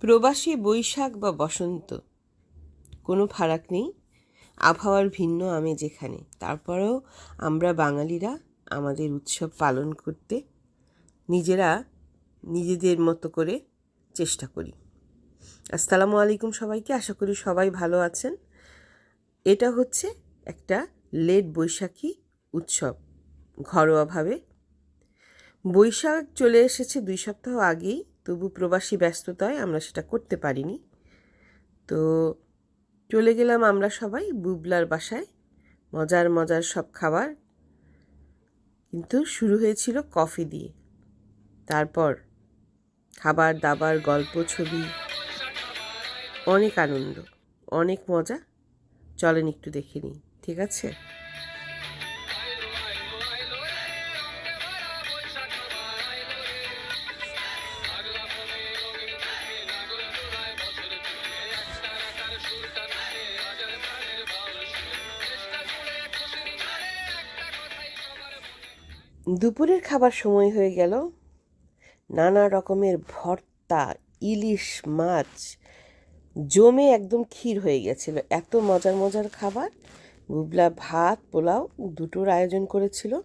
প্রবাসী বৈশাখ বা বসন্ত। কোনো ফারাক নেই। আবহাওয়ার ভিন্ন আমি যেখানে তারপরেও আমরা বাঙালিরা আমাদের উৎসব পালন করতে নিজেরা নিজেদের মতো করে চেষ্টা করি। আসসালামু আলাইকুম সবাইকে। আশা করি সবাই ভালো আছেন। এটা হচ্ছে একটা লেট বৈশাখী উৎসব ঘরোয়াভাবে। বৈশাখ চলে এসেছে দুই সপ্তাহ আগেই। তবু প্রবাসী ব্যস্ততায় আমরা সেটা করতে পারিনি। তো চলে গেলাম আমরা সবাই বুবলার বাসায়, মজার মজার সব খাবার। কিন্তু শুরু হয়েছিল কফি দিয়ে। তারপর খাবার, দাবার, গল্প, ছবি, অনেক আনন্দ, অনেক মজা। চলেন একটু দেখে নিই, ঠিক আছে? দুপুরের খাবার সময় হয়ে গেল। নানা রকমের ভর্তা, ইলিশ মাছ, জমে একদম ক্ষীর হয়ে গেছিল। এত মজার মজার খাবার। বুবলা ভাত, পোলাও দুটোর আয়োজন করেছিল।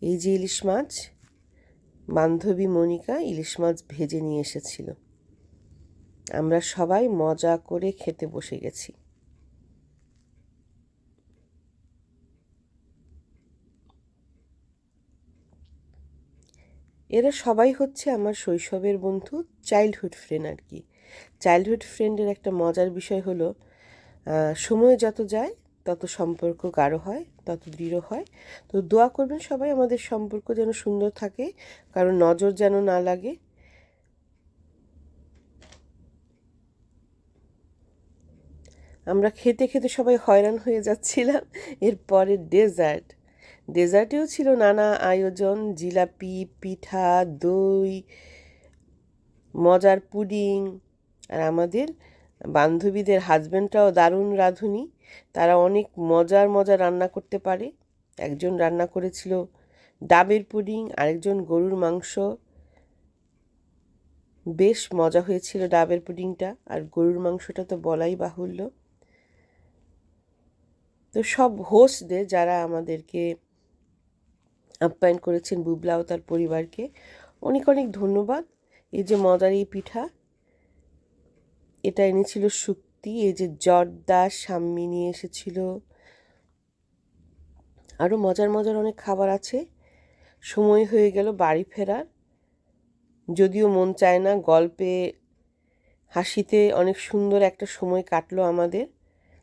এই যে ইলিশ মাছ, বান্ধবী মনিকা ইলিশ মাছ ভেজে নিয়ে এসেছিল। আমরা সবাই মজা করে খেতে বসে গেছি। এরা সবাই হচ্ছে আমার শৈশবের বন্ধু চাইল্ডহুড ফ্রেন্ড আর কি চাইল্ডহুড ফ্রেন্ডের একটা মজার বিষয় হলো সময় যত যায়, তত সম্পর্ক গাঢ় হয়, তত দৃঢ় হয়। তো দোয়া করবেন সবাই আমাদের সম্পর্ক যেন সুন্দর থাকে, কারণ নজর যেন না লাগে। আমরা খেতে খেতে সবাই হয়রান হয়ে যাচ্ছিলাম এরপরে ডেজার্ট ডেজার্টেও ছিল নানা আয়োজন, জিলাপি, পিঠা, দই, মজার পুডিং। আর আমাদের বান্ধবীদের হাজব্যান্ডটাও দারুণ রাঁধুনি। তারা অনেক মজার মজা রান্না করতে পারে। একজন রান্না করেছিল ডাবের পুডিং, আরেকজন গরুর মাংস। বেশ মজা হয়েছিল ডাবের পুডিংটা, আর গরুর মাংসটা তো বলাই বাহুল্য। তো সব হোস্টদের যারা আমাদেরকে আপ্যায়ন করেছেন বুবলা ও তার পরিবারকে। অনেক অনেক ধন্যবাদ। এই যে মজার এই পিঠা, এটা এনেছিল শুক্তি এই যে জর্দা সাম্মি নিয়ে এসেছিল। আরও মজার মজার অনেক খাবার আছে। সময় হয়ে গেল বাড়ি ফেরার। যদিও মন চায় না, গল্পে, হাসিতে অনেক সুন্দর একটা সময় কাটলো আমাদের।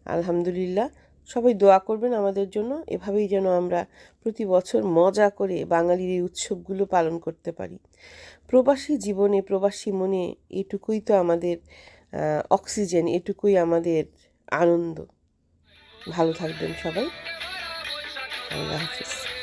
আলহামদুলিল্লাহ। সবাই দোয়া করবেন আমাদের জন্য। এভাবেই যেন আমরা প্রতি বছর মজা করে বাঙালির এই উৎসবগুলো পালন করতে পারি। প্রবাসী জীবনে, প্রবাসী মনে এটুকুই তো আমাদের অক্সিজেন, এটুকুই আমাদের আনন্দ। ভালো থাকবেন সবাই। আল্লাহ হাফিজ।